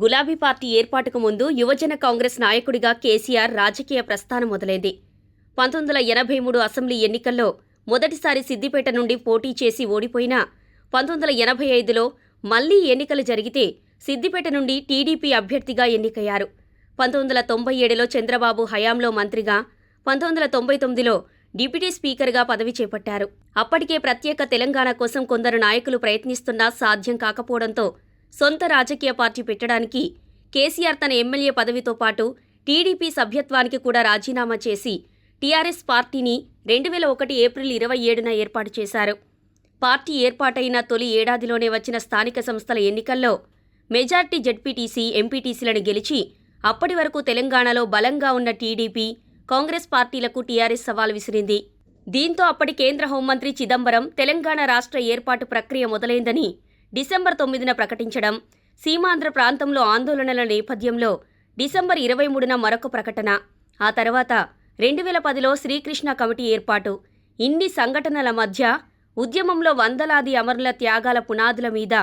గులాబీ పార్టీ ఏర్పాటుకు ముందు యువజన కాంగ్రెస్ నాయకుడిగా కేసీఆర్ రాజకీయ ప్రస్థానం మొదలైంది. పంతొమ్మిది వందల ఎనభై మూడు అసెంబ్లీ ఎన్నికల్లో మొదటిసారి సిద్దిపేట నుండి పోటీ చేసి ఓడిపోయినా పంతొమ్మిది వందల ఎనభై ఐదులో మళ్ళీ ఎన్నికలు జరిగితే సిద్దిపేట నుండి టీడీపీ అభ్యర్థిగా ఎన్నికయ్యారు. పంతొమ్మిది వందల తొంభై ఏడులో చంద్రబాబు హయాంలో మంత్రిగా పంతొమ్మిది వందల తొంభై తొమ్మిదిలో డిప్యూటీ స్పీకర్గా పదవి చేపట్టారు. అప్పటికే ప్రత్యేక తెలంగాణ కోసం కొందరు నాయకులు ప్రయత్నిస్తున్నా సాధ్యం కాకపోవడంతో సొంత రాజకీయ పార్టీ పెట్టడానికి కేసీఆర్ తన ఎమ్మెల్యే పదవితో పాటు టీడీపీ సభ్యత్వానికి కూడా రాజీనామా చేసి టీఆర్ఎస్ పార్టీని రెండు వేల ఒకటి ఏప్రిల్ ఇరవై ఏడున ఏర్పాటు చేశారు. పార్టీ ఏర్పాటైన తొలి ఏడాదిలోనే వచ్చిన స్థానిక సంస్థల ఎన్నికల్లో మెజార్టీ జడ్పీటీసీ ఎంపీటీసీలను గెలిచి అప్పటి వరకు తెలంగాణలో బలంగా ఉన్న టీడీపీ కాంగ్రెస్ పార్టీలకు టీఆర్ఎస్ సవాల్ విసిరింది. దీంతో అప్పటి కేంద్ర హోంమంత్రి చిదంబరం తెలంగాణ రాష్ట్ర ఏర్పాటు ప్రక్రియ మొదలైందని డిసెంబర్ తొమ్మిదిన ప్రకటించడం. సీమాంధ్ర ప్రాంతంలో ఆందోళనల నేపథ్యంలో డిసెంబర్ ఇరవై మూడున మరొక ప్రకటన. ఆ తర్వాత రెండు వేల పదిలో శ్రీకృష్ణ కమిటీ ఏర్పాటు. ఇన్ని సంఘటనల మధ్య ఉద్యమంలో వందలాది అమరుల త్యాగాల పునాదుల మీద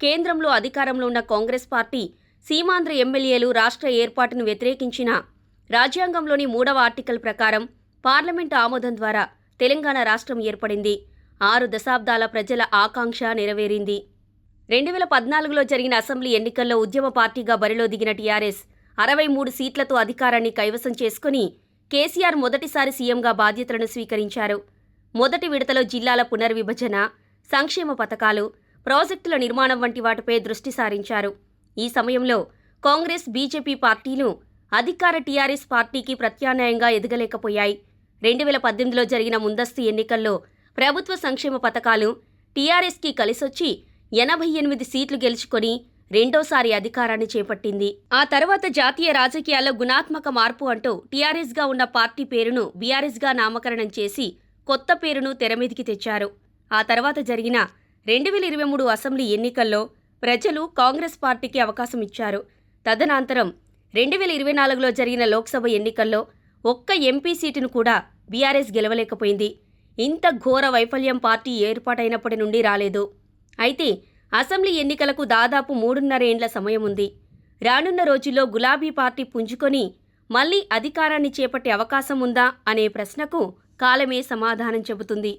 కేంద్రంలో అధికారంలో ఉన్న కాంగ్రెస్ పార్టీ సీమాంధ్ర ఎమ్మెల్యేలు రాష్ట్ర ఏర్పాటును వ్యతిరేకించిన రాజ్యాంగంలోని మూడవ ఆర్టికల్ ప్రకారం పార్లమెంటు ఆమోదం ద్వారా తెలంగాణ రాష్ట్రం ఏర్పడింది. ఆరు దశాబ్దాల ప్రజల ఆకాంక్ష నెరవేరింది. రెండు వేల పద్నాలుగులో జరిగిన అసెంబ్లీ ఎన్నికల్లో ఉద్యమ పార్టీగా బరిలో దిగిన టీఆర్ఎస్ అరవై మూడు సీట్లతో అధికారాన్ని కైవసం చేసుకుని కేసీఆర్ మొదటిసారి సీఎంగా బాధ్యతలను స్వీకరించారు. మొదటి విడతలో జిల్లాల పునర్విభజన సంక్షేమ పథకాలు ప్రాజెక్టుల నిర్మాణం వంటి వాటిపై దృష్టి సారించారు. ఈ సమయంలో కాంగ్రెస్ బీజేపీ పార్టీలు అధికార టీఆర్ఎస్ పార్టీకి ప్రత్యామ్నాయంగా ఎదగలేకపోయాయి. రెండు వేల పద్దెనిమిదిలో జరిగిన ముందస్తు ఎన్నికల్లో ప్రభుత్వ సంక్షేమ పథకాలు టీఆర్ఎస్కి కలిసొచ్చి ఎనభై ఎనిమిది సీట్లు గెలుచుకొని రెండోసారి అధికారాన్ని చేపట్టింది. ఆ తర్వాత జాతీయ రాజకీయాల్లో గుణాత్మక మార్పు అంటూ టీఆర్ఎస్గా ఉన్న పార్టీ పేరును బీఆర్ఎస్గా నామకరణం చేసి కొత్త పేరును తెరమీదికి తెచ్చారు. ఆ తర్వాత జరిగిన రెండు వేల ఇరవై మూడు అసెంబ్లీ ఎన్నికల్లో ప్రజలు కాంగ్రెస్ పార్టీకి అవకాశం ఇచ్చారు. తదనంతరం రెండు వేల ఇరవై నాలుగులో జరిగిన లోక్సభ ఎన్నికల్లో ఒక్క ఎంపీ సీటును కూడా బీఆర్ఎస్ గెలవలేకపోయింది. ఇంత ఘోర వైఫల్యం పార్టీ ఏర్పాటైనప్పటి నుండి రాలేదు. అయితే అసెంబ్లీ ఎన్నికలకు దాదాపు మూడున్నరేండ్ల సమయం ఉంది. రానున్న రోజుల్లో గులాబీ పార్టీ పుంజుకొని మళ్ళీ అధికారాన్ని చేపట్టే అవకాశం ఉందా అనే ప్రశ్నకు కాలమే సమాధానం చెబుతుంది.